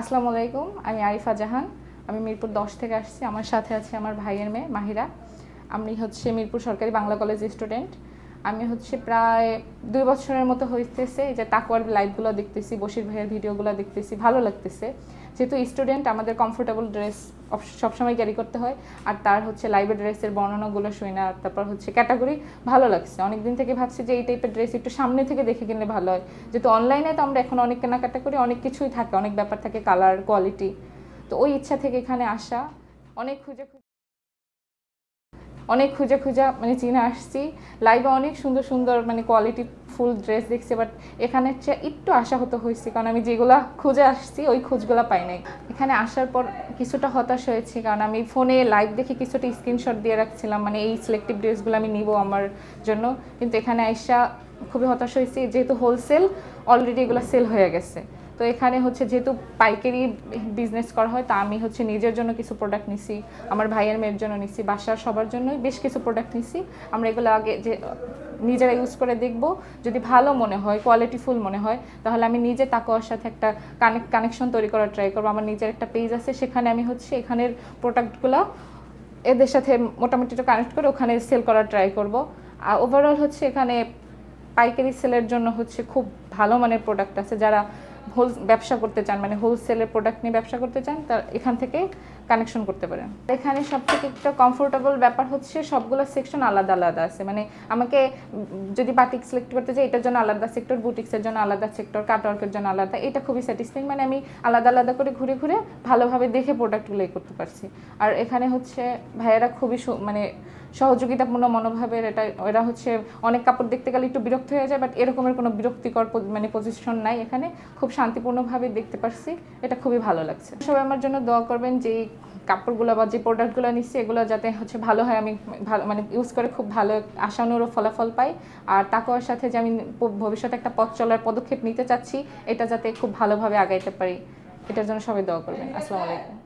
আসসালামু আলাইকুম, আমি আরিফা জাহান। আমি মিরপুর দশ থেকে আসছি। আমার সাথে আছে আমার ভাইয়ের মেয়ে মাহিরা। আমি হচ্ছে মিরপুর সরকারি বাংলা কলেজ স্টুডেন্ট আমি হচ্ছে প্রায় দুই বছরের মতো হইতেছে যে তাকুয়ার লাইভগুলো দেখতেছি, বশির ভাইয়ের ভিডিওগুলো দেখতেছি, ভালো লাগতেছে। যেহেতু স্টুডেন্ট আমাদের কমফোর্টেবল ড্রেস সবসময় ক্যারি করতে হয়। আর তার হচ্ছে লাইভের ড্রেসের বর্ণনাগুলো শুই না, তারপর হচ্ছে ক্যাটাগরি ভালো লাগছে। অনেকদিন থেকে ভাবছি যে এই টাইপের ড্রেস একটু সামনে থেকে দেখে কিনলে ভালো হয়। যেহেতু অনলাইনে তো আমরা এখন অনেক কেনাকাটা করি, অনেক কিছুই থাকে, অনেক ব্যাপার থাকে কালার কোয়ালিটি তো ওই ইচ্ছা থেকে এখানে আসা, অনেক খুঁজে খুঁজে অনেক খুঁজে খুঁজে মানে চীনে আসছি। লাইভে অনেক সুন্দর সুন্দর মানে কোয়ালিটি ফুল ড্রেস দেখছি বাট এখানে চেয়ে একটু আশা হতো হয়েছে, কারণ আমি যেগুলা খুঁজে আসছি, ওই খোঁজগুলো পাই নাই। এখানে আসার পর কিছুটা হতাশ হয়েছি, কারণ আমি ফোনে লাইভ দেখে কিছুটা স্ক্রিনশট দিয়ে রাখছিলাম মানে এই সিলেক্টিভ ড্রেসগুলো আমি নিব আমার জন্য। কিন্তু এখানে আইসা খুবই হতাশ হয়েছি, যেহেতু হোলসেল অলরেডি এগুলো সেল হয়ে গেছে। তো এখানে হচ্ছে যেহেতু পাইকারি বিজনেস করা হয়, তা আমি হচ্ছে নিজের জন্য কিছু প্রোডাক্ট নিছি, আমার ভাইয়ের মেয়ের জন্য নিছি, বাসার সবার জন্যই বেশ কিছু প্রোডাক্ট নিছি। আমরা এগুলো আগে যে নিজেরা ইউজ করে দেখব। যদি ভালো মনে হয় কোয়ালিটিফুল মনে হয়, তাহলে আমি নিজে তাকোয়ার সাথে একটা কানেক্ট কানেকশন তৈরি করার ট্রাই করব। আমার নিজের একটা পেজ আছে, সেখানে আমি হচ্ছে এখানের প্রোডাক্টগুলো এদের সাথে মোটামুটি একটু কানেক্ট করে ওখানে সেল করার ট্রাই করব। আর ওভারঅল হচ্ছে এখানে পাইকারি সেলের জন্য হচ্ছে খুব ভালো মানের প্রোডাক্ট আছে, যারা হোল ব্যবসা করতে চান মানে হোলসেলের প্রোডাক্ট নিয়ে ব্যবসা করতে চান, তার এখান থেকে কানেকশন করতে পারেন। এখানে সব থেকে একটা কমফোর্টেবল ব্যাপার হচ্ছে সবগুলো সেকশন আলাদা আলাদা আছে। মানে আমাকে যদি বাটিক সিলেক্ট করতে চাই, এটার জন্য আলাদা সেক্টর বুটিক্সের জন্য আলাদা সেক্টর কাটওয়ার্কের জন্য আলাদা, এটা খুবই স্যাটিসফাইং মানে আমি আলাদা আলাদা করে ঘুরে ঘুরে ভালোভাবে দেখে প্রোডাক্টগুলো এ করতে পারছি। আর এখানে হচ্ছে ভাইয়েরা খুবই মানে সহযোগিতাপূর্ণ মনোভাবের এটা এরা হচ্ছে অনেক কাপড় দেখতে গেলে একটু বিরক্ত হয়ে যায় বাট এরকমের কোনো বিরক্তিকর মানে পজিশন নাই এখানে। খুব শান্তিপূর্ণভাবে দেখতে পারছি। এটা খুবই ভালো লাগছে। সবাই আমার জন্য দোয়া করবেন যে কাপড়গুলো বা যে প্রোডাক্টগুলো নিচ্ছি, এগুলো যাতে হচ্ছে ভালো হয়। আমি ভালো মানে ইউজ করে খুব ভালো আশানুরূপ ফলাফল পাই। আর তাকওয়ার সাথে যে আমি ভবিষ্যতে একটা পথ চলার পদক্ষেপ নিতে চাচ্ছি, এটা যাতে খুব ভালোভাবে আগাইতে পারি। এটার জন্য সবাই দোয়া করবেন। আসসালামু আলাইকুম।